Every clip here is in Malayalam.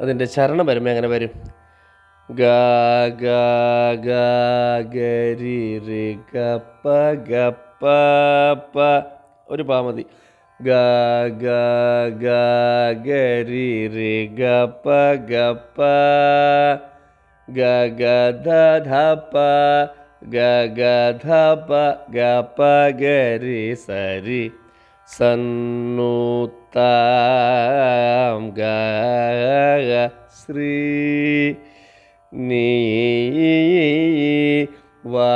അതിന്റെ ചരണം വരുമ്പോൾ എങ്ങനെ വരും? ഗ ഗ ഗ ഗരി രി ഗ പ ഗ പ പ. ഒരു പാ മതി. ഗ ഗ ഗ ഗരി രി ഗ പ ഗ പ. ഗ ഗ ധ ധ പ. ഗ ഗ ധ പ. ഗ പ ഗരി സരി സന്നുത്താം ഗ Sri Ni Wa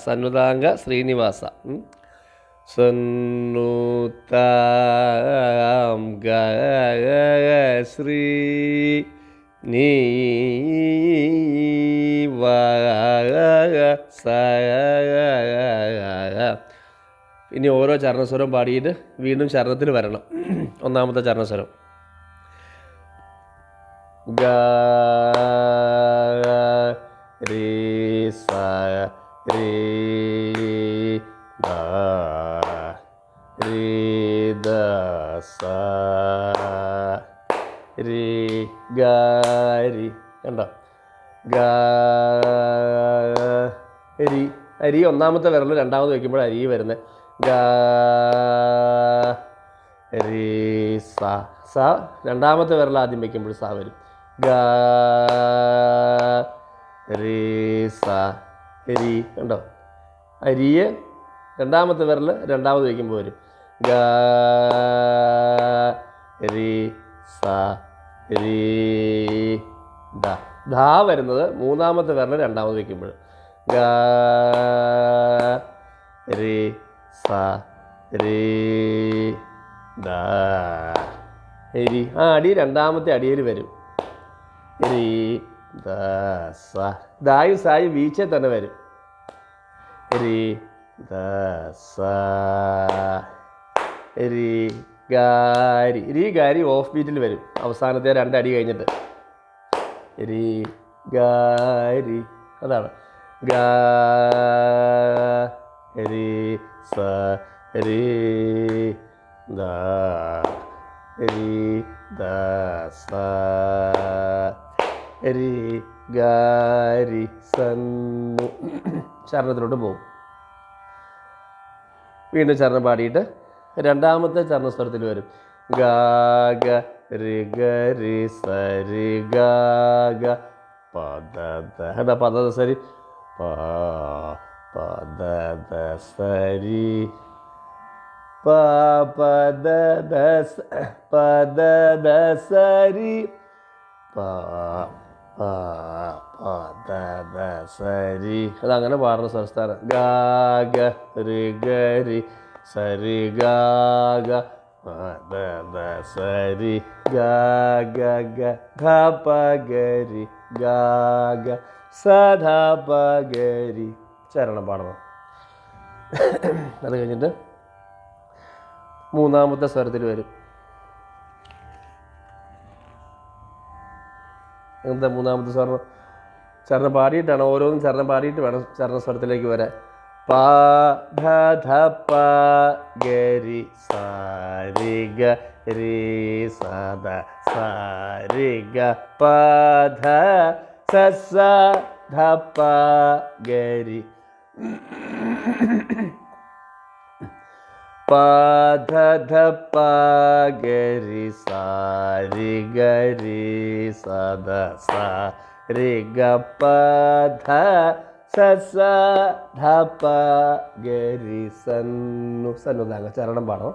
Sanuta Angga Sri Nivasa hmm? Angga Sri Ni Vagasa ഇനി ഓരോ ചരണസ്വരം പാടിയിട്ട് വീണ്ടും ചരണത്തിൽ വരണം. ഒന്നാമത്തെ ചരണസ്വരം. ഗ രി കണ്ടോ? ഗ അരി ഒന്നാമത്തെ വിരൽ രണ്ടാമത് വയ്ക്കുമ്പോൾ അരി വരുന്നത്. ഗ സ. സ രണ്ടാമത്തെ വിരൽ ആദ്യം വയ്ക്കുമ്പോൾ സ വരും. ഗ സ രി. കണ്ടോ? അരിയെ രണ്ടാമത്തെ വിരൽ രണ്ടാമത് വയ്ക്കുമ്പോൾ വരും. ഗ രി സ ധാ വരുന്നത് മൂന്നാമത്തെ വിരൽ രണ്ടാമത് വയ്ക്കുമ്പോൾ. ഗ സ രേ ദ. എരി. ആ അടി രണ്ടാമത്തെ അടിയിൽ വരും. എരി ദ സ. ദായും സായും വീഴ്ച തന്നെ വരും. എരി ദ സ. എരി ഗാരി. രി ഗാരി ഓഫ് ബീറ്റിൽ വരും. അവസാനത്തെ രണ്ടടി കഴിഞ്ഞിട്ട്. രി ഗാരി. അതാണ്. ഗാ രി സ രി ദ രി ദ സ. രി ഗാരി സന്നു ചരണത്തിലോട്ട് പോകും വീണ്ടും ചരണം പാടിയിട്ട് രണ്ടാമത്തെ ചരണസ്വരത്തിൽ വരും. ഗാഗ രി ഗ രി സ രി ഗാഗ പദ പദ സരി പ പദ സരി പദ പദ സരി സരി അതങ്ങനെ പാടുന്ന സംസ്ഥാനം. ഗാഗ ഗ രി സരി ഗാഗ പദ സരി ഗാ ഗ ഗ ധ പ ഗ രി ഗാ ഗ സ ധ പ ഗ രി ചരണം പാടണം. അത് കഴിഞ്ഞിട്ട് മൂന്നാമത്തെ സ്വരത്തിൽ വരും. എന്താ മൂന്നാമത്തെ സ്വരം? ചരണം പാടിയിട്ടാണ്? ഓരോന്നും ചരണം പാടിയിട്ട് വേണം ചരണ സ്വരത്തിലേക്ക് വരാൻ. പ ധ ധ പ ഗരി സാരി ഗ രി സദ സാരി ഗ പ ധ സ ധ പ ഗരി പ ധ ധ പ ഗരി സാ രി ഗ രി സ രി ഗ പ ധ സ സ ധ പ ഗരി സന്നു സന്നു ചരണം പാടണം.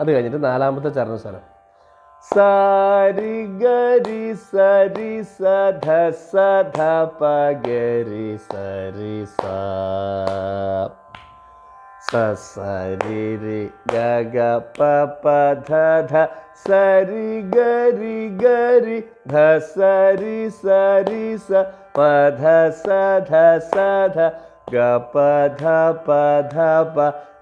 അത് കഴിഞ്ഞിട്ട് നാലാമത്തെ ചരണ സ്ഥലം. സാരി ഗരി സരി സധ സധ സ ധ പ ഗരി സരി സരി രി ഗ ഗ പ ധ സരി ഗരി ഗരി ധ സരി സരി സ പ ധ സ ധ സ ധ ഗ പ ധ പ ധ പ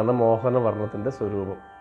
ഇതാണ് മോഹനവർണത്തിന്റെ സ്വരൂപം.